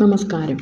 നമസ്കാരം.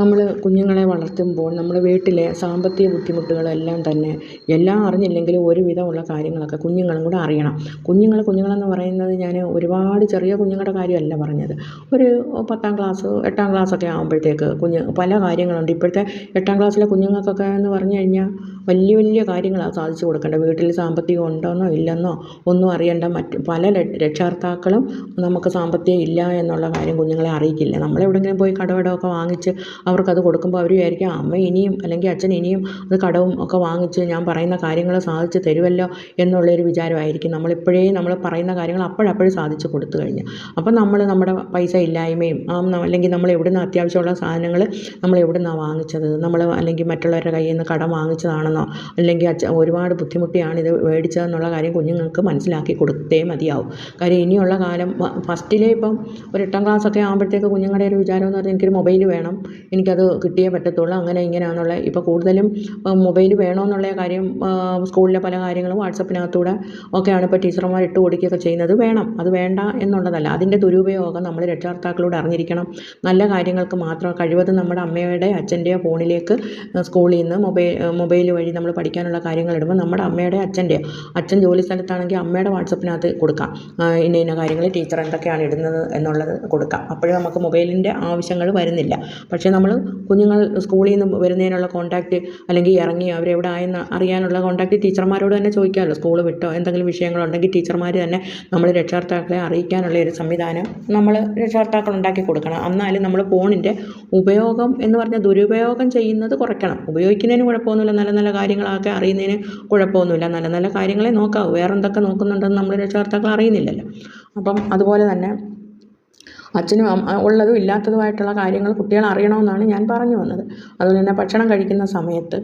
നമ്മൾ കുഞ്ഞുങ്ങളെ വളർത്തുമ്പോൾ നമ്മൾ വീട്ടിലെ സാമ്പത്തിക ബുദ്ധിമുട്ടുകളെല്ലാം തന്നെ എല്ലാം അറിഞ്ഞില്ലെങ്കിലും ഒരുവിധമുള്ള കാര്യങ്ങളൊക്കെ കുഞ്ഞുങ്ങളും കൂടെ അറിയണം. കുഞ്ഞുങ്ങൾ കുഞ്ഞുങ്ങളെന്ന് പറയുന്നത് ഞാൻ ഒരുപാട് ചെറിയ കുഞ്ഞുങ്ങളുടെ കാര്യമല്ല പറഞ്ഞത്. ഒരു പത്താം ക്ലാസ് എട്ടാം ക്ലാസ്സൊക്കെ ആകുമ്പോഴത്തേക്ക് കുഞ്ഞ് പല കാര്യങ്ങളുണ്ട്. ഇപ്പോഴത്തെ എട്ടാം ക്ലാസ്സിലെ കുഞ്ഞുങ്ങൾക്കൊക്കെ എന്ന് പറഞ്ഞു കഴിഞ്ഞാൽ വലിയ വലിയ കാര്യങ്ങളാണ് സാധിച്ചു കൊടുക്കേണ്ടത്. വീട്ടിൽ സാമ്പത്തികം ഉണ്ടോയെന്നോ ഇല്ലെന്നോ ഒന്നും അറിയേണ്ട മറ്റ് പല രക്ഷകർത്താക്കളും നമുക്ക് സാമ്പത്തികം ഇല്ല എന്നുള്ള കാര്യം കുഞ്ഞുങ്ങളെ അറിയിക്കില്ല. നമ്മളെവിടെയെങ്കിലും പോയി കടവടമൊക്കെ വാങ്ങിച്ച് അവർക്കത് കൊടുക്കുമ്പോൾ അവർ വിചാരിക്കും അമ്മ ഇനിയും അല്ലെങ്കിൽ അച്ഛൻ ഇനിയും അത് കടവും ഒക്കെ വാങ്ങിച്ച് ഞാൻ പറയുന്ന കാര്യങ്ങൾ സാധിച്ച് തരുമല്ലോ എന്നുള്ളൊരു വിചാരമായിരിക്കും. നമ്മളിപ്പോഴേ നമ്മൾ പറയുന്ന കാര്യങ്ങൾ അപ്പോഴപ്പോഴും സാധിച്ച് കൊടുത്തു കഴിഞ്ഞ്. അപ്പം നമ്മൾ നമ്മുടെ പൈസ ഇല്ലായ്മയും അല്ലെങ്കിൽ നമ്മൾ എവിടുന്ന് അത്യാവശ്യമുള്ള സാധനങ്ങൾ നമ്മൾ എവിടെ നിന്നാണ് വാങ്ങിച്ചത്? നമ്മൾ അല്ലെങ്കിൽ മറ്റുള്ളവരുടെ കയ്യിൽ നിന്ന് കടം വാങ്ങിച്ചതാണെന്നോ അല്ലെങ്കിൽ അച്ഛൻ ഒരുപാട് ബുദ്ധിമുട്ടിയാണ് ഇത് മേടിച്ചതെന്നുള്ള കാര്യം കുഞ്ഞുങ്ങൾക്ക് മനസ്സിലാക്കി കൊടുത്തേ മതിയാവും. കാര്യം ഇനിയുള്ള കാലം ഫസ്റ്റിലേ ഇപ്പം ഒരു എട്ടാം ക്ലാസ്സൊക്കെ ആകുമ്പോഴത്തേക്ക് കുഞ്ഞുങ്ങളുടെ ഒരു വിചാരം എന്ന് പറഞ്ഞാൽ എനിക്കൊരു മൊബൈൽ വേണം. എനിക്കത് കിട്ടിയേ പറ്റത്തുള്ളൂ. അങ്ങനെ ഇങ്ങനെയാണെന്നുള്ള ഇപ്പോൾ കൂടുതലും മൊബൈൽ വേണമെന്നുള്ള കാര്യം സ്കൂളിലെ പല കാര്യങ്ങളും വാട്സപ്പിനകത്തൂടെ ഒക്കെയാണ് ഇപ്പോൾ ടീച്ചർമാർ ഇട്ട് കൊടുക്കുകയൊക്കെ ചെയ്യുന്നത്. വേണം. അത് വേണ്ട എന്നുള്ളതല്ല. അതിന്റെ ദുരുപയോഗം നമ്മൾ രക്ഷകർത്താക്കളോട് അറിഞ്ഞിരിക്കണം. നല്ല കാര്യങ്ങൾക്ക് മാത്രം കഴിവതും നമ്മുടെ അമ്മയുടെ അച്ഛന്റെയോ ഫോണിലേക്ക് സ്കൂളിൽ നിന്ന് മൊബൈൽ മൊബൈൽ വഴി നമ്മൾ പഠിക്കാനുള്ള കാര്യങ്ങൾ ഇടുമ്പോൾ നമ്മുടെ അമ്മയുടെ അച്ഛന്റെ അച്ഛൻ ജോലി സ്ഥലത്താണെങ്കിൽ അമ്മയുടെ വാട്സപ്പിനകത്ത് കൊടുക്കാം. ഇന്ന ഇന്ന കാര്യങ്ങൾ ടീച്ചർ എന്തൊക്കെയാണ് ഇടുന്നത് എന്നുള്ളത് കൊടുക്കാം. അപ്പോഴും നമുക്ക് മൊബൈലിന്റെ ആവശ്യങ്ങൾ വരുന്നില്ല. പക്ഷേ നമ്മൾ കുഞ്ഞുങ്ങൾ സ്കൂളിൽ നിന്ന് വരുന്നതിനുള്ള കോൺടാക്റ്റ് അല്ലെങ്കിൽ ഇറങ്ങി അവരെവിടെ ആയെന്ന് അറിയാനുള്ള കോൺടാക്റ്റ് ടീച്ചർമാരോട് തന്നെ ചോദിക്കാമല്ലോ. സ്കൂൾ വിട്ടോ എന്തെങ്കിലും വിഷയങ്ങളുണ്ടെങ്കിൽ ടീച്ചർമാർ തന്നെ നമ്മൾ രക്ഷകർത്താക്കളെ അറിയിക്കാനുള്ള ഒരു സംവിധാനം നമ്മൾ രക്ഷകർത്താക്കൾ ഉണ്ടാക്കി കൊടുക്കണം. എന്നാലും നമ്മൾ ഫോണിന്റെ ഉപയോഗം എന്ന് പറഞ്ഞാൽ ദുരുപയോഗം ചെയ്യുന്നത് കുറയ്ക്കണം. ഉപയോഗിക്കുന്നതിന് കുഴപ്പമൊന്നുമില്ല. നല്ല നല്ല കാര്യങ്ങളൊക്കെ അറിയുന്നതിന് കുഴപ്പമൊന്നുമില്ല. നല്ല നല്ല കാര്യങ്ങളെ നോക്കാവൂ. വേറെന്തൊക്കെ നോക്കുന്നുണ്ടെന്ന് നമ്മൾ രക്ഷകർത്താക്കൾ അറിയുന്നില്ലല്ലോ. അപ്പം അതുപോലെ തന്നെ അച്ഛനും ഉള്ളതും ഇല്ലാത്തതുമായിട്ടുള്ള കാര്യങ്ങൾ കുട്ടികൾ അറിയണമെന്നാണ് ഞാൻ പറഞ്ഞു വന്നത്. അതുപോലെ തന്നെ ഭക്ഷണം കഴിക്കുന്ന സമയത്ത്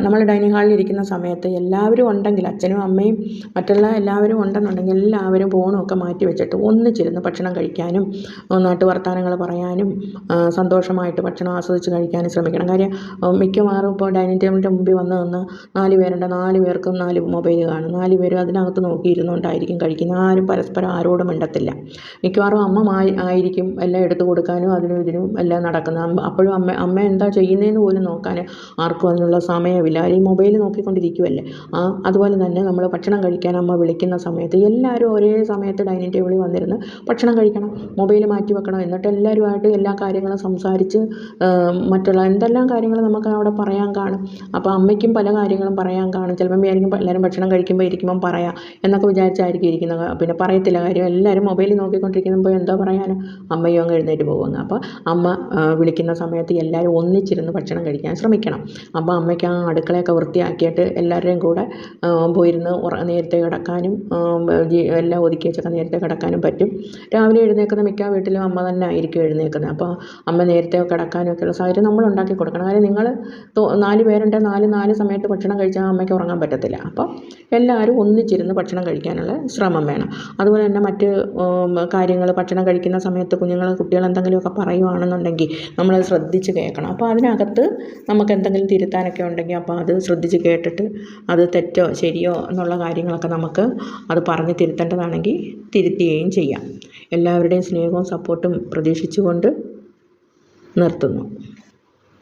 നമ്മൾ ഡൈനിങ് ഹാളിൽ ഇരിക്കുന്ന സമയത്ത് എല്ലാവരും ഉണ്ടെങ്കിൽ അച്ഛനും അമ്മയും മറ്റുള്ള എല്ലാവരും ഉണ്ടെന്നുണ്ടെങ്കിൽ എല്ലാവരും ഫോണും ഒക്കെ മാറ്റി വെച്ചിട്ട് ഒന്നിച്ചിരുന്ന് ഭക്ഷണം കഴിക്കാനും നാട്ടുവർത്തമാനങ്ങൾ പറയാനും സന്തോഷമായിട്ട് ഭക്ഷണം ആസ്വദിച്ച് കഴിക്കാനും ശ്രമിക്കണം. കാര്യം മിക്കവാറും ഇപ്പോൾ ഡൈനിങ് ടേബിളിന്റെ മുമ്പിൽ വന്ന് നിന്ന് നാല് പേരുണ്ട്. നാല് പേർക്കും നാല് മൊബൈൽ കാണും. നാല് പേരും അതിനകത്ത് നോക്കിയിരുന്നുകൊണ്ടായിരിക്കും കഴിക്കുന്നത്. ആരും പരസ്പരം ആരോടും മിണ്ടത്തില്ല. മിക്കവാറും അമ്മ ആയിരിക്കും എല്ലാം എടുത്തു കൊടുക്കാനും അതിനും ഇതിനും എല്ലാം നടക്കുന്നത്. അപ്പോഴും അമ്മ അമ്മ എന്താ ചെയ്യുന്നതെന്ന് പോലും നോക്കാൻ ആർക്കും അതിനുള്ള സമയമില്ല. ഈ മൊബൈൽ നോക്കിക്കൊണ്ടിരിക്കുമല്ലേ ആ അതുപോലെ തന്നെ നമ്മൾ ഭക്ഷണം കഴിക്കാൻ അമ്മ വിളിക്കുന്ന സമയത്ത് എല്ലാവരും ഒരേ സമയത്ത് ഡൈനിങ് ടേബിളിൽ വന്നിരുന്ന് ഭക്ഷണം കഴിക്കണം മൊബൈൽ മാറ്റി വെക്കണം എന്നിട്ട് എല്ലാവരുമായിട്ട് എല്ലാ കാര്യങ്ങളും സംസാരിച്ച് മറ്റുള്ള എന്തെല്ലാം കാര്യങ്ങൾ നമുക്ക് അവിടെ പറയാൻ കാണും. അപ്പോൾ അമ്മയ്ക്കും പല കാര്യങ്ങളും പറയാൻ കാണും. ചിലപ്പം വിചാരിക്കും എല്ലാവരും ഭക്ഷണം കഴിക്കുമ്പോൾ ഇരിക്കുമ്പം പറയാം എന്നൊക്കെ വിചാരിച്ചായിരിക്കും ഇരിക്കുന്നത്. പിന്നെ പറയത്തില്ല കാര്യം. എല്ലാവരും മൊബൈലിൽ നോക്കിക്കൊണ്ടിരിക്കുമ്പോൾ എന്താ പറയാൻ അമ്മയും അങ്ങ് എഴുന്നേറ്റ് പോകുന്നു. അപ്പോൾ അമ്മ വിളിക്കുന്ന സമയത്ത് എല്ലാവരും ഒന്നിച്ചിരുന്ന് ഭക്ഷണം കഴിക്കാൻ ശ്രമിക്കണം. അപ്പോൾ അമ്മയ്ക്ക് ആ അടുക്കളയൊക്കെ വൃത്തിയാക്കിയിട്ട് എല്ലാവരുടെയും കൂടെ പോയിരുന്ന് നേരത്തെ കിടക്കാനും എല്ലാം ഒതുക്കി വെച്ചൊക്കെ നേരത്തെ കിടക്കാനും പറ്റും. രാവിലെ എഴുന്നേൽക്കുന്ന മിക്ക വീട്ടിലും അമ്മ തന്നെ ആയിരിക്കും എഴുന്നേൽക്കുന്നത്. അപ്പോൾ അമ്മ നേരത്തെ കിടക്കാനും ഉള്ള സാഹചര്യം നമ്മൾ ഉണ്ടാക്കി കൊടുക്കണം. കാര്യം നിങ്ങൾ നാല് പേരുണ്ട്. നാല് നാല് സമയത്ത് ഭക്ഷണം കഴിച്ചാൽ അമ്മയ്ക്ക് ഉറങ്ങാൻ പറ്റത്തില്ല. അപ്പോൾ എല്ലാവരും ഒന്നിച്ചിരുന്ന് ഭക്ഷണം കഴിക്കാനുള്ള ശ്രമം വേണം. അതുപോലെ തന്നെ മറ്റ് കാര്യങ്ങൾ ഭക്ഷണം കഴിക്കുന്ന സമയത്ത് കുഞ്ഞുങ്ങൾ കുട്ടികൾ എന്തെങ്കിലുമൊക്കെ പറയുവാണെന്നുണ്ടെങ്കിൽ നമ്മളത് ശ്രദ്ധിച്ച് കേൾക്കണം. അപ്പോൾ അതിനകത്ത് നമുക്ക് എന്തെങ്കിലും തിരുത്താനൊക്കെ ഉണ്ടെങ്കിൽ അപ്പോൾ അത് ശ്രദ്ധിച്ച് കേട്ടിട്ട് അത് തെറ്റോ ശരിയോ എന്നുള്ള കാര്യങ്ങളൊക്കെ നമുക്ക് അത് പറഞ്ഞ് തിരുത്തേണ്ടതാണെങ്കിൽ തിരുത്തുകയും ചെയ്യാം. എല്ലാവരുടെയും സ്നേഹവും സപ്പോർട്ടും പ്രതീക്ഷിച്ചുകൊണ്ട് നിർത്തുന്നു.